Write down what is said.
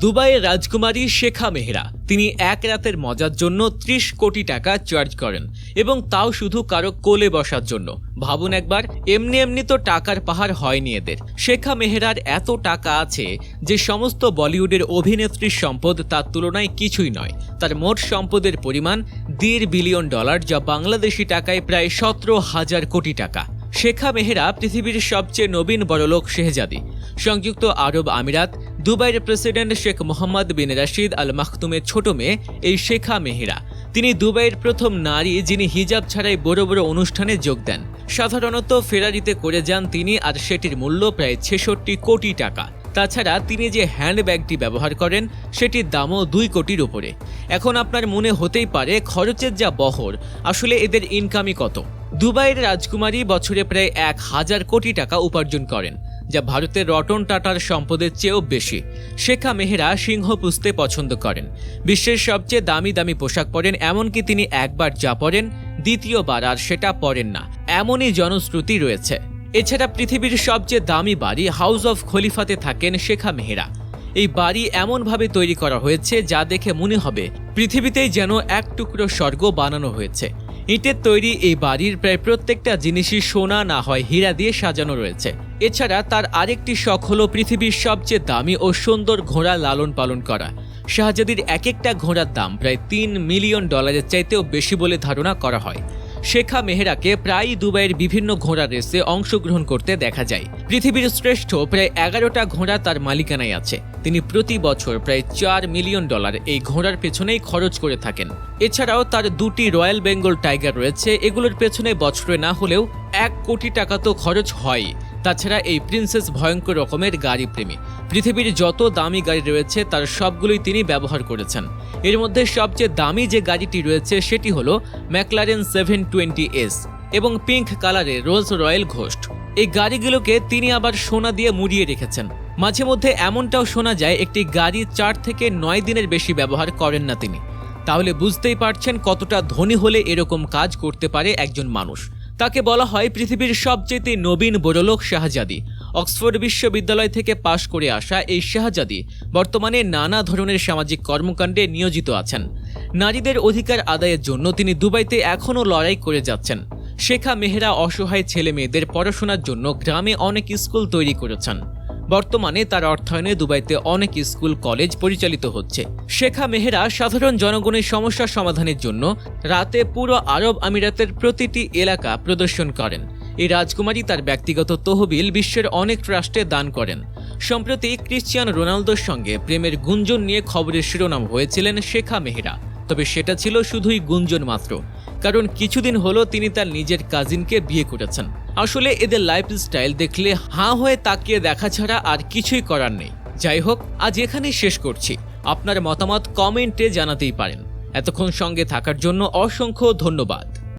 দুবাইয়ের রাজকুমারী শেখা মেহরা। তিনি এক রাতের মজার জন্য ত্রিশ কোটি টাকা চার্জ করেন এবং তাও শুধু কারও কোলে বসার জন্য। ভাবুন একবার, এমনি এমনি তো টাকার পাহাড় হয়নি এদের। শেখা মেহরার এত টাকা আছে যে সমস্ত বলিউডের অভিনেত্রীর সম্পদ তার তুলনায় কিছুই নয়। তার মোট সম্পদের পরিমাণ দেড় বিলিয়ন ডলার, যা বাংলাদেশি টাকায় প্রায় সতেরো হাজার কোটি টাকা। শেখা মেহরা পৃথিবীর সবচেয়ে নবীন বড়লোক শেহজাদি। সংযুক্ত আরব আমিরাত, দুবাইয়ের president Sheikh Mohammed bin Rashid Al মাখতুমের ছোট মেয়ে এই শেখা মেহরা। তিনি দুবাইয়ের প্রথম নারী যিনি হিজাব ছাড়াই বড় বড় অনুষ্ঠানে যোগ দেন। সাধারণত ফেরারিতে করে যান তিনি আর সেটির মূল্য প্রায় ছেষট্টি কোটি টাকা। তাছাড়া তিনি যে হ্যান্ডব্যাগটি ব্যবহার করেন, সেটির দামও দুই কোটির উপরে। এখন আপনার মনে হতেই পারে, খরচের যা বহর, আসলে এদের ইনকামই কত? দুবাইয়ের রাজকুমারী বছরে প্রায় এক হাজার কোটি টাকা উপার্জন করেন, যা ভারতের রটন টাটার সম্পদের চেয়েও বেশি। শেখা মেহরা সিংহ পুষতে পছন্দ করেন। বিশ্বের সবচেয়ে দামি দামি পোশাক পরেন, এমনকি তিনি একবার যা পরেন, দ্বিতীয়বার আর সেটা পরেন না। এমনই জনশ্রুতি রয়েছে। এছাড়া পৃথিবীর সবচেয়ে দামি বাড়ি হাউস অফ খলিফাতে থাকেন শেখা মেহরা। এই বাড়ি এমনভাবে তৈরি করা হয়েছে যা দেখে মনে হবে পৃথিবীতেই যেন এক টুকরো স্বর্গ বানানো হয়েছে। ইটের তৈরি এই বাড়ির প্রায় প্রত্যেকটা জিনিসই সোনা না হয় হীরা দিয়ে সাজানো রয়েছে। এছাড়া তার আরেকটি শখ হলো পৃথিবীর সবচেয়ে দামি ও সুন্দর ঘোড়া লালন পালন করা। শাহজাদির এক একটা ঘোড়ার দাম প্রায় তিন মিলিয়ন ডলারের চাইতেও বেশি বলে ধারণা করা হয়। শেখা মেহরাকে প্রায়ই দুবাইয়ের বিভিন্ন ঘোড়া রেসে অংশগ্রহণ করতে দেখা যায়। পৃথিবীর শ্রেষ্ঠ প্রায় এগারোটা ঘোড়া তার মালিকানায় আছে। তিনি প্রতি বছর প্রায় চার মিলিয়ন ডলার এই ঘোড়ার পেছনেই খরচ করে থাকেন। এছাড়াও তার দুটি রয়্যাল বেঙ্গল টাইগার রয়েছে, এগুলোর পেছনে বছরে না হলেও এক কোটি টাকা তো খরচ হয়। তাছাড়া এই প্রিন্সেস ভয়ঙ্কর রকমের গাড়ি প্রেমী। পৃথিবীর যত দামি গাড়ি রয়েছে, তার সবগুলোই তিনি ব্যবহার করেছেন। এর মধ্যে সবচেয়ে দামি যে গাড়িটি রয়েছে, সেটি হলো ম্যাকলারেন সেভেন টোয়েন্টি এস এবং পিঙ্ক কালারের রোলস রয়্যাল ঘোস্ট। এই গাড়িগুলোকে তিনি আবার সোনা দিয়ে মুড়িয়ে রেখেছেন। মাঝে মধ্যে এমনটাও শোনা যায়, একটি গাড়ি চার থেকে নয় দিনের বেশি ব্যবহার করেন না তিনি। তাহলে বুঝতেই পারছেন কতটা ধনী হলে এরকম কাজ করতে পারে একজন মানুষ। তাকে বলা হয় পৃথিবীর সবচেয়ে নবীন বড়লোক শাহজাদি। অক্সফোর্ড বিশ্ববিদ্যালয় থেকে পাশ করে আসা এই শাহজাদি বর্তমানে নানা ধরনের সামাজিক কর্মকাণ্ডে নিয়োজিত আছেন। নারীদের অধিকার আদায়ের জন্য তিনি দুবাইতে এখনও লড়াই করে যাচ্ছেন। শেখা মেহরা অসহায় ছেলে মেয়েদের পড়াশোনার জন্য গ্রামে অনেক স্কুল তৈরি করেছেন। বর্তমানে তার অর্থায়নে দুবাইতে অনেক স্কুল, কলেজ পরিচালিত হচ্ছে। শেখা মেহরা সাধারণ জনগণের সমস্যা সমাধানের জন্য রাতে পুরো আরব আমিরাতের প্রতিটি এলাকা প্রদর্শন করেন। এই রাজকুমারী তার ব্যক্তিগত তহবিল বিশ্বের অনেক ট্রাস্টে দান করেন। সম্প্রতি ক্রিশ্চিয়ান রোনালদোর সঙ্গে প্রেমের গুঞ্জন নিয়ে খবরের শিরোনাম হয়েছিলেন শেখা মেহরা। তবে সেটা ছিল শুধুই গুঞ্জন মাত্র, কারণ কিছুদিন হলো তিনি তার নিজের কাজিনকে বিয়ে করেছেন। আসলে এদের লাইফস্টাইল দেখলে হাঁ হয়ে তাকিয়ে দেখা ছাড়া আর কিছুই করার নেই। যাই হোক, আজ এখানেই শেষ করছি। আপনার মতামত কমেন্টে জানাতেই পারেন। এতক্ষণ সঙ্গে থাকার জন্য অসংখ্য ধন্যবাদ।